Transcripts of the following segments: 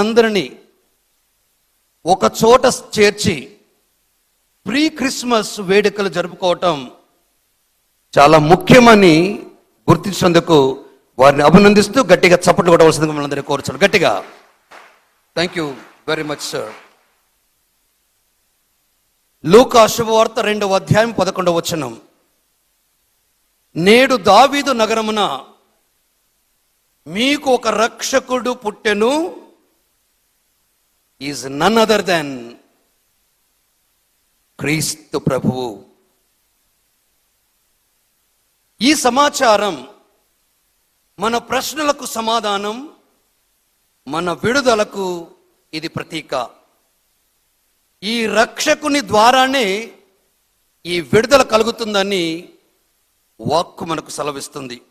అందరినీ ఒక చోట చేర్చి ప్రీ క్రిస్మస్ వేడుకలు జరుపుకోవటం చాలా ముఖ్యమని గుర్తించినందుకు వారిని అభినందిస్తూ గట్టిగా చప్పట్లు కొట్టవలసిందిగా మనందరినీ కోరుచాను గట్టిగా. Thank you very much sir లూకా శుభవార్త రెండవ అధ్యాయం పదకొండవ వచనం. నేడు దావీదు నగరమున మీకు ఒక రక్షకుడు పుట్టెను. ఈజ్ నన్ అదర్ దెన్ క్రీస్తు ప్రభువు. ఈ సమాచారం మన ప్రశ్నలకు సమాధానం మన విడుదలకు ఇది ప్రతీక. ఈ రక్షకుని ద్వారానే ఈ విడుదల కలుగుతుందని వాక్కు మనకు సెలవిస్తుంది.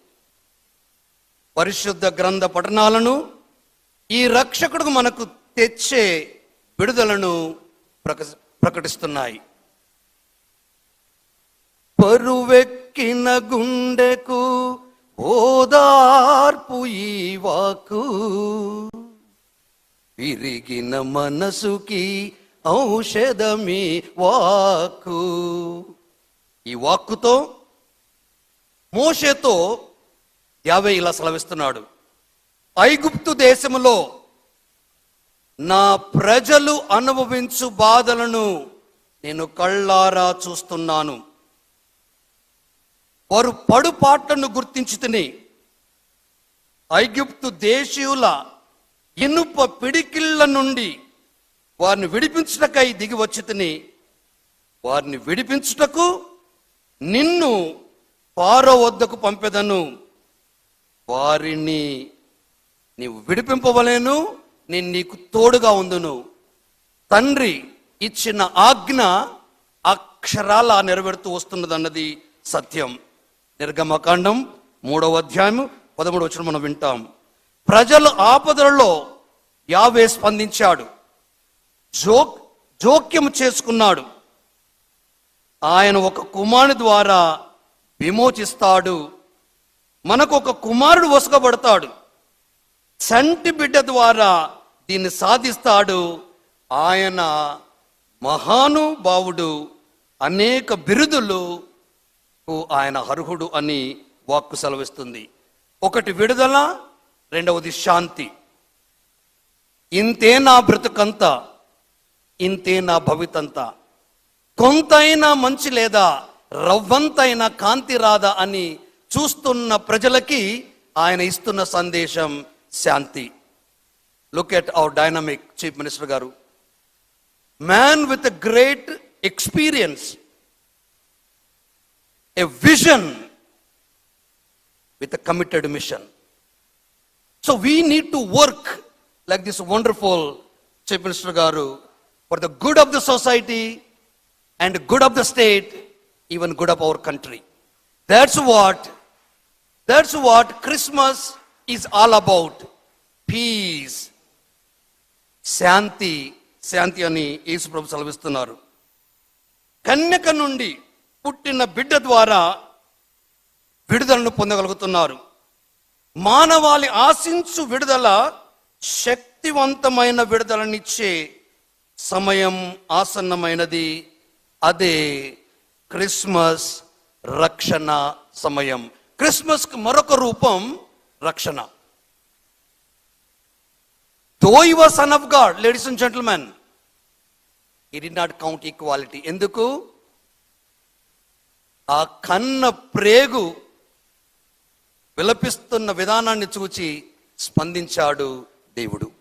పరిశుద్ధ గ్రంథ పఠనాలను ఈ రక్షకుడు మనకు తెచ్చే విడుదలను ప్రక ప్రకటిస్తున్నాయి. పరువెక్కిన గుండెకు ఓదార్పు ఈ వాకు. విరిగిన మనసుకి ఔషధమి వాక్కు ఈ వాక్కుతో మోషేతో యావే ఇలా సెలవిస్తున్నాడు. ఐగుప్తు దేశములో నా ప్రజలు అనుభవించు బాధలను నేను కళ్ళారా చూస్తున్నాను. వారు పడుపాట్లను గుర్తించి తిని ఐగుప్తు దేశీయుల ఇనుప పిడికిళ్ళ నుండి వారిని విడిపించుటకై దిగి వచ్చి తిని వారిని విడిపించుటకు నిన్ను పారో వద్దకు పంపెదను. వారిని నీవు విడిపింపవలేను నేను నీకు తోడుగా ఉందును. తండ్రి ఇచ్చిన ఆజ్ఞ అక్షరాల నెరవేరుతూ వస్తున్నదన్నది సత్యం. నిర్గమకాండం మూడవ అధ్యాయం పదమూడు వచ్చిన మనం వింటాం. ప్రజలు ఆపదలలో యావే స్పందించాడు. జోక్ జోక్యం చేసుకున్నాడు. ఆయన ఒక కుమారుని ద్వారా విమోచిస్తాడు. మనకు ఒక కుమారుడు వసుకబడతాడు చంటి బిడ్డ ద్వారా దీన్ని సాధిస్తాడు ఆయన మహానుభావుడు అనేక బిరుదులు ఆయన అర్హుడు అని వాక్కు సెలవిస్తుంది. ఒకటి విడుదల రెండవది శాంతి. ఇంతే నా బ్రతుకంతా ఇంతే నా భవితంతా. కొంతైనా మంచి లేదా రవ్వంతైనా కాంతి రాదా అని చూస్తున్న ప్రజలకి ఆయన ఇస్తున్న సందేశం శాంతి. Look at our dynamic chief minister గారు man with a great experience a vision with a committed mission so we need to work like this wonderful chief minister గారు for the good of the society and good of the state even good of our country that's what that's what Christmas is all about peace శాంతి శాంతి అని యేసు ప్రభు సెలవిస్తున్నారు. కన్యక నుండి పుట్టిన బిడ్డ ద్వారా విడుదలను పొందగలుగుతున్నారు. మానవాళి ఆశించు విడుదల శక్తివంతమైన విడుదలనిచ్చే సమయం ఆసన్నమైనది. అదే క్రిస్మస్ రక్షణ సమయం. క్రిస్మస్కి మరొక రూపం రక్షణ. దో యువ son of God ladies and gentlemen he did not count equality ఎందుకు? ఆ కన్న ప్రేగు విలపిస్తున్న విధానాన్ని చూచి స్పందించాడు దేవుడు.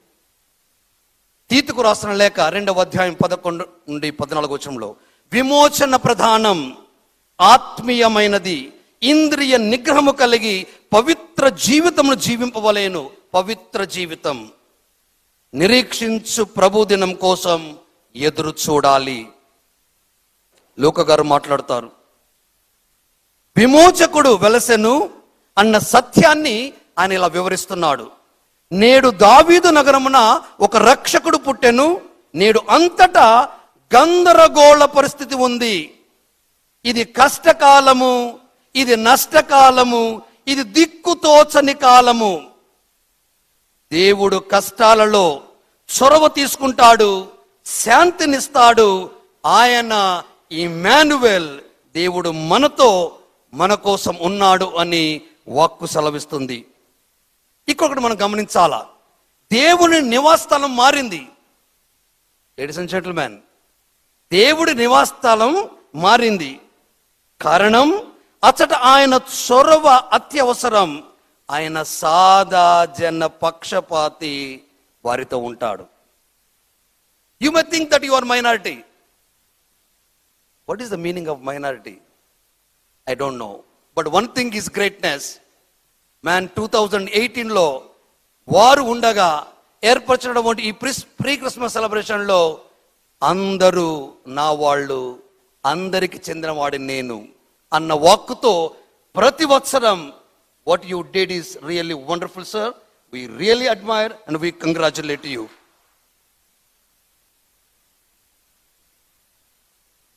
తీతుకు రాసిన లేక రెండవ అధ్యాయం పదకొండు నుండి పద్నాలుగు వచనంలో విమోచన ప్రధానం ఆత్మీయమైనది ఇంద్రియ నిగ్రహము కలిగి పవిత్ర జీవితమును జీవింపవలేను పవిత్ర జీవితం. నిరీక్షించు ప్రభు దినం కోసం ఎదురు చూడాలి. లోక గారు మాట్లాడతారు. విమోచకుడు వెలసెను అన్న సత్యాన్ని ఆయన ఇలా వివరిస్తున్నాడు. నేడు దావీదు నగరమున ఒక రక్షకుడు పుట్టెను. నేడు అంతటా గందరగోళ పరిస్థితి ఉంది. ఇది కష్టకాలము ఇది నష్టకాలము ఇది దిక్కుతోచని కాలము. దేవుడు కష్టాలలో చొరవ తీసుకుంటాడు శాంతినిస్తాడు. ఆయన ఈ మాన్యువెల్ దేవుడు మనతో మన కోసం ఉన్నాడు అని వాక్కు సెలవిస్తుంది. ఇంకొకటి మనం గమనించాలా? దేవుని నివాసస్థలం మారింది. లేడీస్ అండ్ జెంటల్మెన్ దేవుడి నివాసస్థలం మారింది. కారణం అచ్చట ఆయన చొరవ అత్యవసరం. ఆయన సాదా జన పక్షపాతి వారితో ఉంటాడు. You may think that you are minority what is the meaning of minority I don't know but one thing is greatness man two thousand ఎయిటీన్లో వారు ఉండగా ఏర్పరచినటువంటి ఈ ప్రిస్ ప్రీ క్రిస్మస్ సెలబ్రేషన్లో అందరూ నా వాళ్ళు అందరికి చెందినవాడి నేను అన్న వాక్కుతో ప్రతి వత్సరం what you did is really wonderful sir we really admire and we congratulate you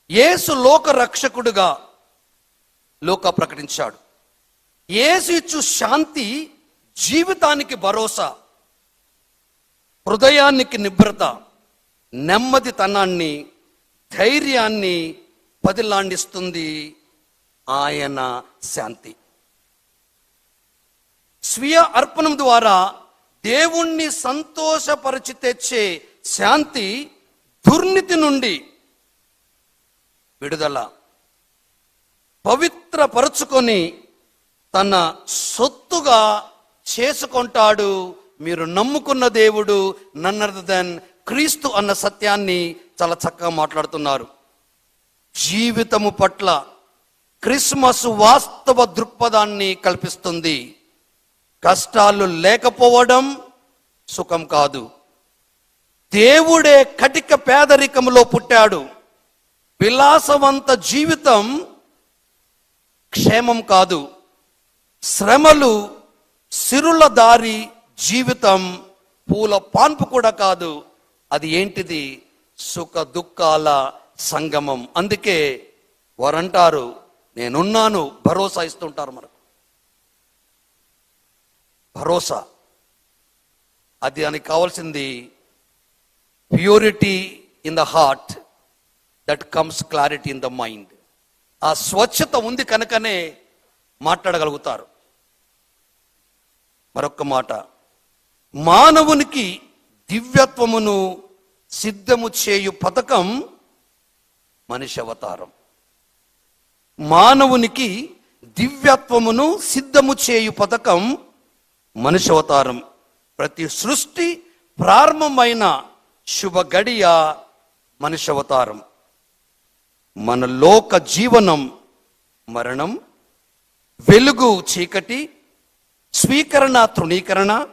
యేసు లోక రక్షకుడుగా లోక ప్రకటించాడు. యేసు ఇచ్చు శాంతి జీవితానికి భరోసా హృదయానికి నిభ్రత నెమ్మదితనాన్ని ధైర్యాన్ని పదిలాండిస్తుంది ఆయన శాంతి. స్వీయ అర్పణం ద్వారా దేవుణ్ణి సంతోషపరిచి తెచ్చే శాంతి దుర్నీతి నుండి విడుదల. పవిత్రపరుచుకొని తన సొత్తుగా చేసుకుంటాడు. మీరు నమ్ముకున్న దేవుడు నన్నర్ దెన్ క్రీస్తు అన్న సత్యాన్ని చాలా చక్కగా మాట్లాడుతున్నారు. జీవితము పట్ల క్రిస్మస్ వాస్తవ దృక్పథాన్ని కల్పిస్తుంది. కష్టాలు లేకపోవడం సుఖం కాదు. దేవుడే కటిక పేదరికంలో పుట్టాడు. విలాసవంత జీవితం క్షేమం కాదు. శ్రమలు సిరుల దారి జీవితం పూల పాన్పు కూడా కాదు. అది ఏంటిది? సుఖ దుఃఖాల సంగమం. అందుకే వారంటారు నేనున్నాను భరోసా ఇస్తుంటారు మనకు. భరోసా. అది దానికి కావాల్సింది purity in the heart that comes clarity in the mind. ఆ స్వచ్ఛత ఉంది కనుకనే మాట్లాడగలుగుతారు. మరొక మాట. మానవునికి దివ్యత్వమును సిద్ధము చేయు పథకం మనిషి అవతారం. మానవునికి దివ్యత్వమును సిద్ధము చేయు పథకం మనిషి అవతారం ప్రతి సృష్టి ప్రారంభమైన శుభ గడియ మనిషి అవతారం. మన లోక జీవనం మరణం వెలుగు చీకటి స్వీకరణ తృణీకరణ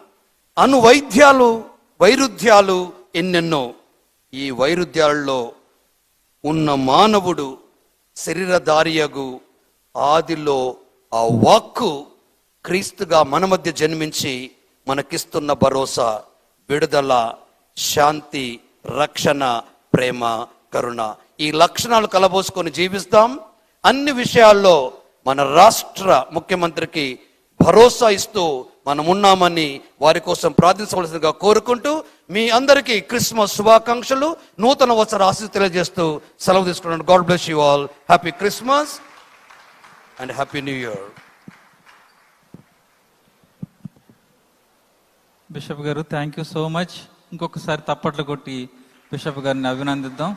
అనువైద్యాలు వైరుధ్యాలు ఎన్నెన్నో ఈ వైరుధ్యాల్లో ఉన్న మానవుడు శరీరధారియగు ఆదిలో ఆ వాక్కు క్రీస్తుగా మన మధ్య జన్మించి మనకిస్తున్న భరోసా విడుదల శాంతి రక్షణ ప్రేమ కరుణ. ఈ లక్షణాలు కలబోసుకొని జీవిస్తాం. అన్ని విషయాల్లో మన రాష్ట్ర ముఖ్యమంత్రికి భరోసా ఇస్తూ మనం ఉన్నామని వారి కోసం ప్రార్థించవలసిందిగా కోరుకుంటూ మీ అందరికీ క్రిస్మస్ శుభాకాంక్షలు నూతన వత్సర ఆశీస్సు తెలియజేస్తూ సెలవు తీసుకున్నాను. God bless you all. Happy Christmas and happy new year. Bishop గారు థ్యాంక్ యూ సో మచ్ ఇంకొకసారి తప్పట్లు కొట్టి బిషప్ గారిని అభినందిద్దాం.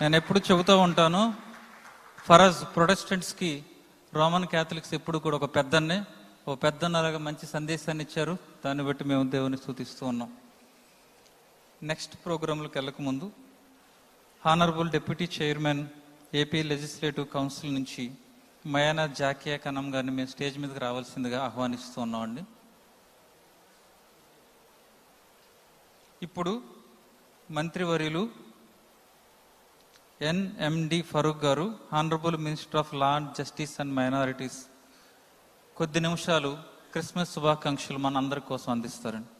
నేను ఎప్పుడు చెబుతూ ఉంటాను ఫరజ్ ప్రొటెస్టెంట్స్కి రోమన్ క్యాథలిక్స్ ఎప్పుడు కూడా ఒక పెద్దన్నే ఓ పెద్దన్నలాగా మంచి సందేశాన్ని ఇచ్చారు. దాన్ని బట్టి మేము దేవుని స్థుతిస్తూ ఉన్నాం. నెక్స్ట్ ప్రోగ్రాంలకు వెళ్ళకముందు honourable deputy chairman AP legislative council నుంచి మయానా జాకియా కనం గారిని మేము స్టేజ్ మీదకి రావాల్సిందిగా ఆహ్వానిస్తూ ఉన్నామండి. ఇప్పుడు మంత్రివర్యులు ఎన్ఎండి ఫరూక్ గారు honourable minister of law and justice and minorities కొద్ది నిమిషాలు క్రిస్మస్ శుభాకాంక్షలు మన అందరి కోసం అందిస్తారండి.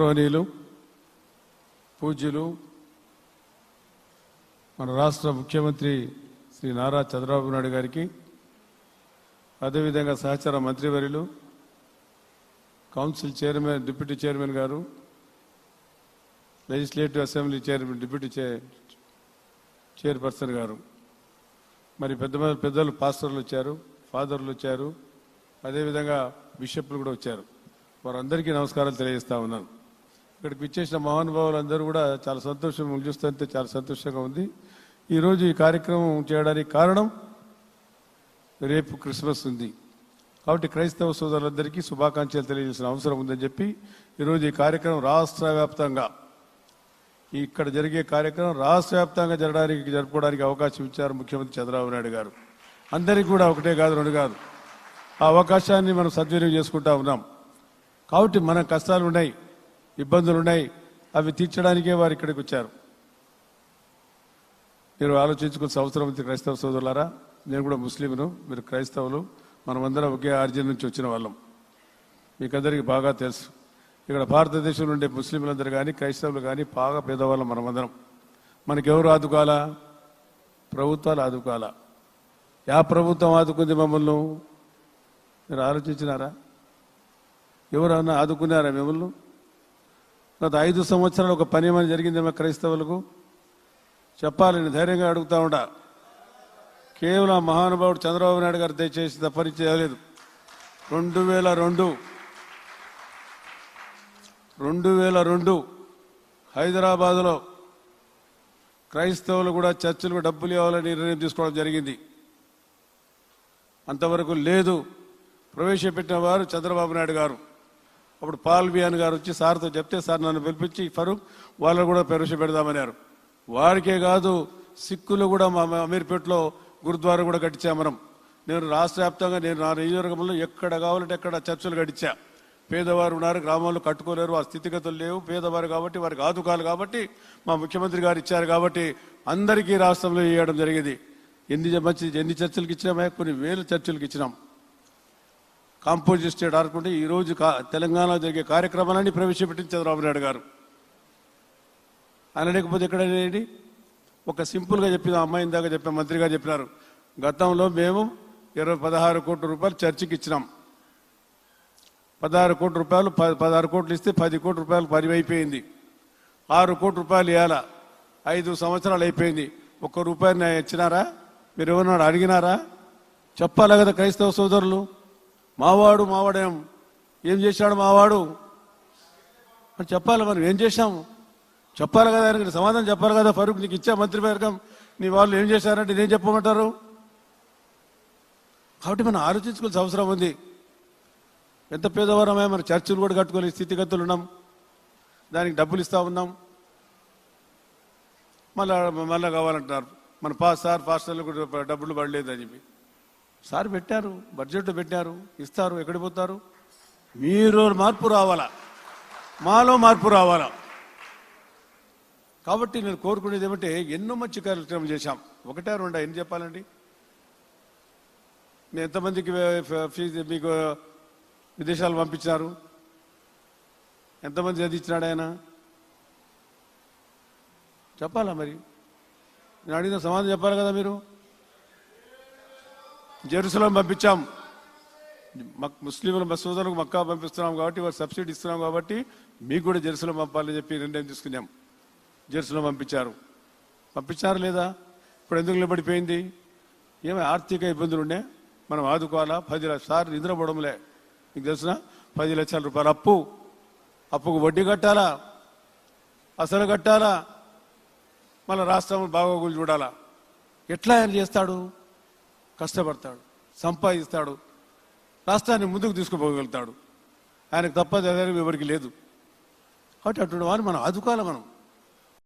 గౌరవనీయులు పూజ్యులు మన రాష్ట్ర ముఖ్యమంత్రి శ్రీ నారా చంద్రబాబు నాయుడు గారికి అదేవిధంగా సహచార మంత్రివర్యులు కౌన్సిల్ చైర్మన్ డిప్యూటీ చైర్మన్ గారు legislative assembly chairman deputy chair chairperson గారు. మరి పెద్ద పెద్దలు పాస్టర్లు వచ్చారు ఫాదర్లు వచ్చారు అదేవిధంగా బిషప్లు కూడా వచ్చారు. వారందరికీ నమస్కారాలు తెలియజేస్తా ఉన్నాను. ఇక్కడికి విచ్చేసిన మహానుభావులు అందరూ కూడా చాలా సంతోషం చూస్తుంటే చాలా సంతోషంగా ఉంది. ఈరోజు ఈ కార్యక్రమం చేయడానికి కారణం రేపు క్రిస్మస్ ఉంది. కాబట్టి క్రైస్తవ సోదరులందరికీ శుభాకాంక్షలు తెలియజేసిన అవసరం ఉందని చెప్పి ఈరోజు ఈ కార్యక్రమం రాష్ట్ర వ్యాప్తంగా ఇక్కడ జరిగే కార్యక్రమం రాష్ట్ర వ్యాప్తంగా జరగడానికి జరుపుకోవడానికి అవకాశం ఇచ్చారు ముఖ్యమంత్రి చంద్రబాబు నాయుడు గారు. అందరికీ కూడా ఒకటే కాదు రెండు కాదు. ఆ అవకాశాన్ని మనం సద్వినియోగం చేసుకుంటా ఉన్నాం. కాబట్టి మన కష్టాలు ఉన్నాయి. ఇబ్బందులు ఉన్నాయి అవి తీర్చడానికే వారు ఇక్కడికి వచ్చారు. మీరు ఆలోచించుకోవాల్సిన అవసరం ఉంది క్రైస్తవ సోదరులారా. నేను కూడా ముస్లింను మీరు క్రైస్తవులు మనమందరం ఒకే ఆర్జన్ నుంచి వచ్చిన వాళ్ళం. మీకందరికీ బాగా తెలుసు. ఇక్కడ భారతదేశంలో ఉండే ముస్లింలందరూ కానీ క్రైస్తవులు కానీ బాగా పేదవాళ్ళం మనమందరం. మనకెవరు ఆదుకోవాలా ప్రభుత్వాలు ఆదుకోవాలా యా ప్రభుత్వం ఆదుకుంది మమ్మల్ని. మీరు ఆలోచించినారా? ఎవరన్నా ఆదుకున్నారా మిమ్మల్ని? గత ఐదు సంవత్సరాలు ఒక పని ఏమైనా జరిగిందేమో క్రైస్తవులకు? చెప్పాలని ధైర్యంగా అడుగుతా ఉంటా కేవలం మహానుభావుడు చంద్రబాబు నాయుడు గారు దయచేసి తప్పని చేయలేదు రెండు వేల రెండు. రెండు వేల రెండు. హైదరాబాదులో క్రైస్తవులు కూడా చర్చిలకు డబ్బులు ఇవ్వాలని నిర్ణయం తీసుకోవడం జరిగింది. అంతవరకు లేదు. ప్రవేశపెట్టిన వారు చంద్రబాబు నాయుడు గారు. అప్పుడు పాల్ బియాన్ గారు వచ్చి సార్తో చెప్తే సార్ నన్ను పిలిపించి ఫరూక్ వాళ్ళు కూడా ప్రవేశపెడదామన్నారు వారికే కాదు సిక్కులు కూడా మా అమీర్పేట్లో అమీర్పేటలో గురుద్వారా కూడా కట్టించా మనం. నేను రాష్ట్ర వ్యాప్తంగా నేను నా నియోజకవర్గంలో ఎక్కడ కావాలంటే ఎక్కడ చర్చలు కట్టించా. పేదవారు ఉన్నారు గ్రామాల్లో కట్టుకోలేరు ఆ స్థితిగతులు లేవు. పేదవారు కాబట్టి వారికి ఆదుకాలు కాబట్టి మా ముఖ్యమంత్రి గారు ఇచ్చారు కాబట్టి అందరికీ రాష్ట్రంలో ఇవ్వడం జరిగింది. ఎన్ని మంచి ఎన్ని చర్చలకు ఇచ్చినామా కొన్ని వేల చర్చలకు ఇచ్చినాం. కాంపోజ్ స్టేట్ ఆడుకుంటే ఈరోజు కా- తెలంగాణలో జరిగే కార్యక్రమాలన్నీ ప్రవేశపెట్టింది చంద్రబాబు నాయుడు గారు. ఆయన లేకపోతే ఎక్కడనేది ఒక సింపుల్గా చెప్పిన అమ్మాయి ఇందాక చెప్పిన మంత్రి గారు చెప్పినారు. గతంలో మేము ఇరవై పదహారు కోట్ల రూపాయలు చర్చికి ఇచ్చినాం. పదహారు కోట్ల రూపాయలు పదహారు కోట్లు ఇస్తే పది కోట్ల రూపాయలు పని అయిపోయింది. ఆరు కోట్ల రూపాయలు ఇవ్వాల ఐదు సంవత్సరాలు అయిపోయింది. ఒక్క రూపాయలు ఇచ్చినారా? మీరు ఎవరన్నా అడిగినారా? చెప్పాలి కదా క్రైస్తవ సోదరులు? మావాడు మావాడేం? ఏం చేశాడు మావాడు? అని చెప్పాలి మనం ఏం చేశాము చెప్పాలి కదా ఆయనకి సమాధానం చెప్పాలి కదా. ఫరూక్ నీకు ఇచ్చా మంత్రి వర్గం నీ వాళ్ళు ఏం చేశారంటే నేను చెప్పమంటారు? కాబట్టి మనం ఆలోచించుకోవాల్సిన అవసరం ఉంది. ఎంత పేదవారమే మన చర్చిలు కూడా కట్టుకోలేని స్థితిగతులు ఉన్నాం. దానికి డబ్బులు ఇస్తూ ఉన్నాం. మళ్ళా మళ్ళా కావాలంటున్నారు. మన పా సార్ పాస్టర్లు కూడా డబ్బులు పడలేదు అని చెప్పి. సార్ పెట్టారు బడ్జెట్ పెట్టారు ఇస్తారు ఎక్కడ పోతారు? మీరు మార్పు రావాలా? మాలో మార్పు రావాలా? కాబట్టి నేను కోరుకునేది ఏమంటే ఎన్నో మంచి కార్యక్రమం చేశాం. ఒకటే రెండా ఎన్ని చెప్పాలండి? నేను ఎంతమందికి ఫీజు మీకు విదేశాలు పంపించినారు? ఎంతమంది చదివించినాడు ఆయన? చెప్పాలా మరి? నేను అడిగిన సమాధానం చెప్పాలి కదా మీరు? జెరూసలం పంపించాం. ముస్లింల మసూదలకు మక్కా పంపిస్తున్నాం కాబట్టి వారు సబ్సిడీ ఇస్తున్నాం కాబట్టి మీకు కూడా జెరూసలం పంపాలని చెప్పి నిర్ణయం తీసుకున్నాం. జెరూసలం పంపించారు. పంపించారు లేదా? ఇప్పుడు ఎందుకు నిలబడిపోయింది? ఏమి ఆర్థిక ఇబ్బందులు ఉండే మనం ఆదుకోవాలా? పది లక్షలు సార్ నిద్రపోవడంలే. మీకు తెలిసిన? పది లక్షల రూపాయలు అప్పు. అప్పుకు వడ్డీ కట్టాలా? అసలు కట్టాలా? మళ్ళీ రాష్ట్రం బాగోగులు చూడాలా? ఎట్లా ఆయన చేస్తాడు? కష్టపడతాడు సంపాదిస్తాడు రాష్ట్రాన్ని ముందుకు తీసుకుపోగలుగుతాడు. ఆయనకు తప్పదు ఎవరికి లేదు. కాబట్టి అటువంటి వారిని మనం ఆదుకోవాలి మనం.